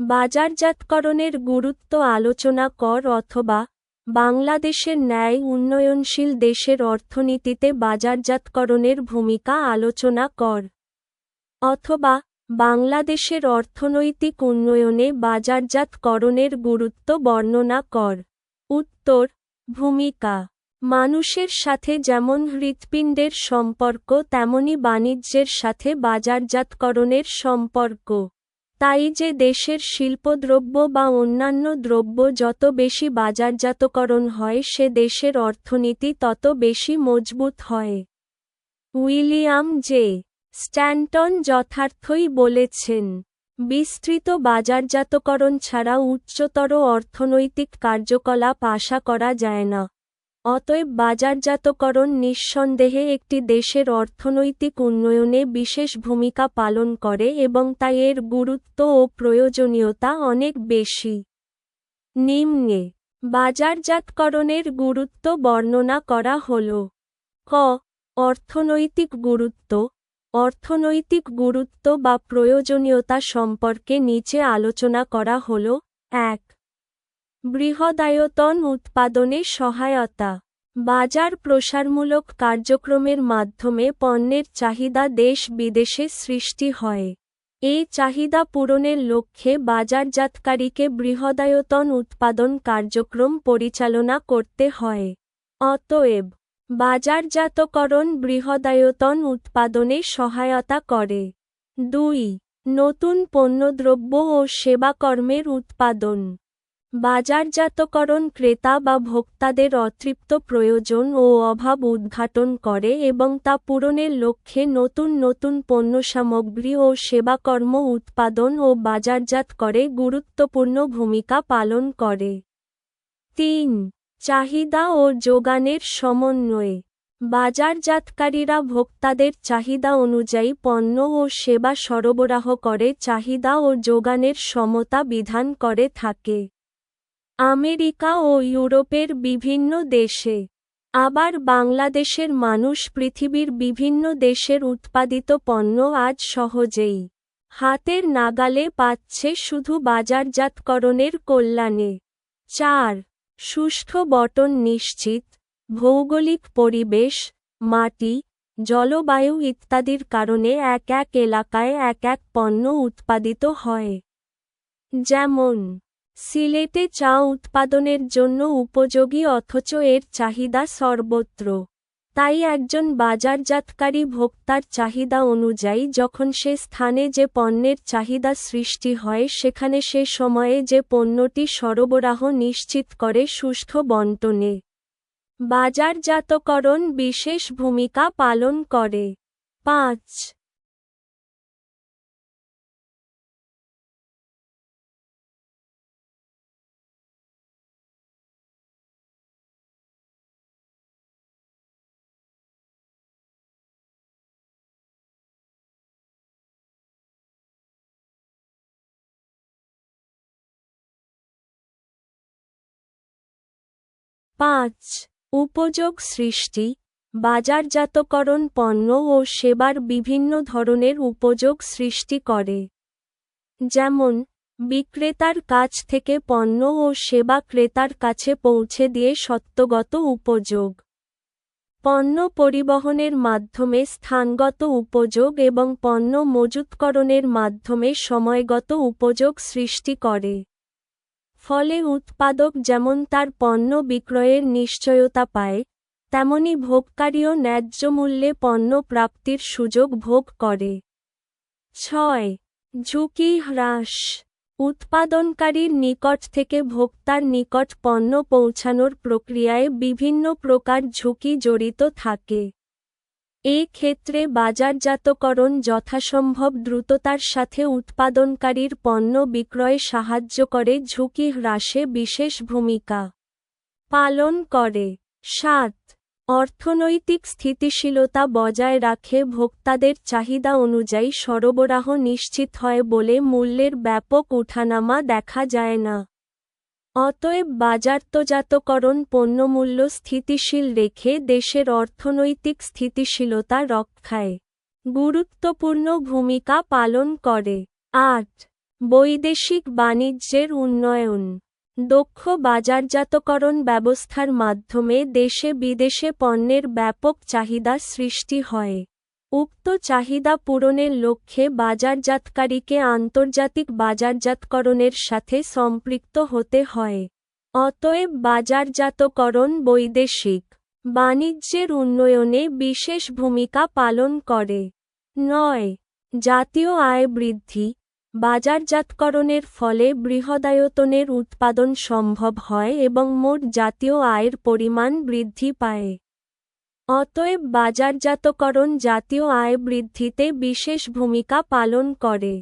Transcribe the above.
বাজারজাতকরণের গুরুত্ব আলোচনা কর অথবা বাংলাদেশের ন্যায় উন্নয়নশীল দেশের অর্থনীতিতে বাজারজাতকরণের ভূমিকা আলোচনা কর। অথবা বাংলাদেশের অর্থনৈতিক উন্নয়নে বাজারজাতকরণের গুরুত্ব বর্ণনা কর। উত্তর, ভূমিকা। মানুষের সাথে যেমন হৃৎপিণ্ডের সম্পর্ক, তেমনি বাণিজ্যের সাথে বাজারজাতকরণের সম্পর্ক। তাই যে দেশের শিল্পদ্রব্য বা অন্যান্য দ্রব্য যত বেশি বাজারজাতকরণ হয়, সে দেশের অর্থনীতি তত বেশি মজবুত হয়। উইলিয়াম জে স্ট্যান্টন যথার্থই বলেছেন, বিস্তৃত বাজারজাতকরণ ছাড়া উচ্চতর অর্থনৈতিক কার্যকলাপ আশা করা যায় না। অতএব বাজারজাতকরণ নিঃসন্দেহে একটি দেশের অর্থনৈতিক উন্নয়নে বিশেষ ভূমিকা পালন করে এবং তাই এর গুরুত্ব ও প্রয়োজনীয়তা অনেক বেশি। নিম্নে, বাজারজাতকরণের গুরুত্ব বর্ণনা করা হল, ক, অর্থনৈতিক গুরুত্ব অর্থনৈতিক গুরুত্ব বা প্রয়োজনীয়তা সম্পর্কে নিচে আলোচনা করা হল, এক বৃহদায়তন উৎপাদনে সহায়তা। বাজার প্রসারমূলক কার্যক্রমের মাধ্যমে পণ্যের চাহিদা দেশ বিদেশে সৃষ্টি হয়। এই চাহিদা পূরণের লক্ষ্যে বাজারজাতকারীকে বৃহদায়তন উৎপাদন কার্যক্রম পরিচালনা করতে হয়। অতএব, বাজারজাতকরণ বৃহদায়তন উৎপাদনে সহায়তা করে। দুই, নতুন পণ্যদ্রব্য ও সেবাকর্মের উৎপাদন। বাজারজাতকরণ ক্রেতা বা ভোক্তাদের অতৃপ্ত প্রয়োজন ও অভাব উদ্ঘাটন করে এবং তা পূরণের লক্ষ্যে নতুন নতুন পণ্য সামগ্রী ও সেবাকর্ম উৎপাদন ও বাজারজাত করে গুরুত্বপূর্ণ ভূমিকা পালন করে। তিন, চাহিদা ও যোগানের সমন্বয়ে। বাজারজাতকারীরা ভোক্তাদের চাহিদা অনুযায়ী পণ্য ও সেবা সরবরাহ করে, চাহিদা ও যোগানের সমতা বিধান করে থাকে। আমেরিকা ও ইউরোপের বিভিন্ন দেশে। আবার বাংলাদেশের মানুষ পৃথিবীর বিভিন্ন দেশের উৎপাদিত পণ্য আজ সহজেই হাতের নাগালে পাচ্ছে শুধু বাজারজাতকরণের কল্যাণে। চার সুষ্ঠু বটন নিশ্চিত, ভৌগোলিক পরিবেশ, মাটি, জলবায়ু ইত্যাদির কারণে এক এক এলাকায় এক এক পণ্য উৎপাদিত হয়। যেমন সিলেটে চা উৎপাদনের জন্য উপযোগী অথচ এর চাহিদা সর্বত্র। তাই একজন বাজারজাতকারী ভোক্তার চাহিদা অনুযায়ী যখন সে স্থানে যে পণ্যের চাহিদা সৃষ্টি হয়, সেখানে সে সময়ে যে পণ্যটি সরবরাহ নিশ্চিত করে সুষ্ঠু বন্টনে। বাজারজাতকরণ বিশেষ ভূমিকা পালন করে। পাঁচ পাঁচ, উপযোগ সৃষ্টি, বাজারজাতকরণ পণ্য ও সেবার বিভিন্ন ধরনের উপযোগ সৃষ্টি করে। যেমন, বিক্রেতার কাছ থেকে পণ্য ও সেবা ক্রেতার কাছে পৌঁছে দিয়ে সত্যগত উপযোগ। পণ্য পরিবহনের মাধ্যমে স্থানগত উপযোগ এবং পণ্য মজুতকরণের মাধ্যমে সময়গত উপযোগ সৃষ্টি করে। ফলে উৎপাদক যেমন তার পণ্য বিক্রয়ের নিশ্চয়তা পায়, তেমনি ভোগকারীও ন্যায্য মূল্যে পণ্য প্রাপ্তির সুযোগ ভোগ করে। ছয়, ঝুঁকি হ্রাস। উৎপাদনকারীর নিকট থেকে ভোক্তার নিকট পণ্য পৌঁছানোর প্রক্রিয়ায় বিভিন্ন প্রকার ঝুঁকি জড়িত থাকে। এ ক্ষেত্রে বাজারজাতকরণ যথাসম্ভব দ্রুততার সাথে উৎপাদনকারীর পণ্য বিক্রয়ে সাহায্য করে ঝুঁকি হ্রাসে বিশেষ ভূমিকা পালন করে। সাত, অর্থনৈতিক স্থিতিশীলতা বজায় রাখে ভোক্তাদের চাহিদা অনুযায়ী সরবরাহ নিশ্চিত হয় বলে মূল্যের ব্যাপক উঠানামা দেখা যায় না। অতএব বাজারতজাতকরণ পণ্যমূল্য স্থিতিশীল রেখে দেশের অর্থনৈতিক স্থিতিশীলতা রক্ষায় গুরুত্বপূর্ণ ভূমিকা পালন করে। আট, বৈদেশিক বাণিজ্যের উন্নয়ন। দক্ষ বাজারজাতকরণ ব্যবস্থার মাধ্যমে দেশে বিদেশে পণ্যের ব্যাপক চাহিদা সৃষ্টি হয়। উক্ত চাহিদা পূরণের লক্ষ্যে বাজারজাতকারীকে আন্তর্জাতিক বাজারজাতকরণের সাথে সম্পৃক্ত হতে হয়। অতএব বাজারজাতকরণ বৈদেশিক বাণিজ্যের উন্নয়নে বিশেষ ভূমিকা পালন করে। নয়, জাতীয় আয় বৃদ্ধি বাজারজাতকরণের ফলে বৃহদায়তনের উৎপাদন সম্ভব হয় এবং মোট জাতীয় আয়ের পরিমাণ বৃদ্ধি পায়। অতএব বাজারজাতকরণ জাতীয় আয় বৃদ্ধিতে বিশেষ ভূমিকা পালন করে।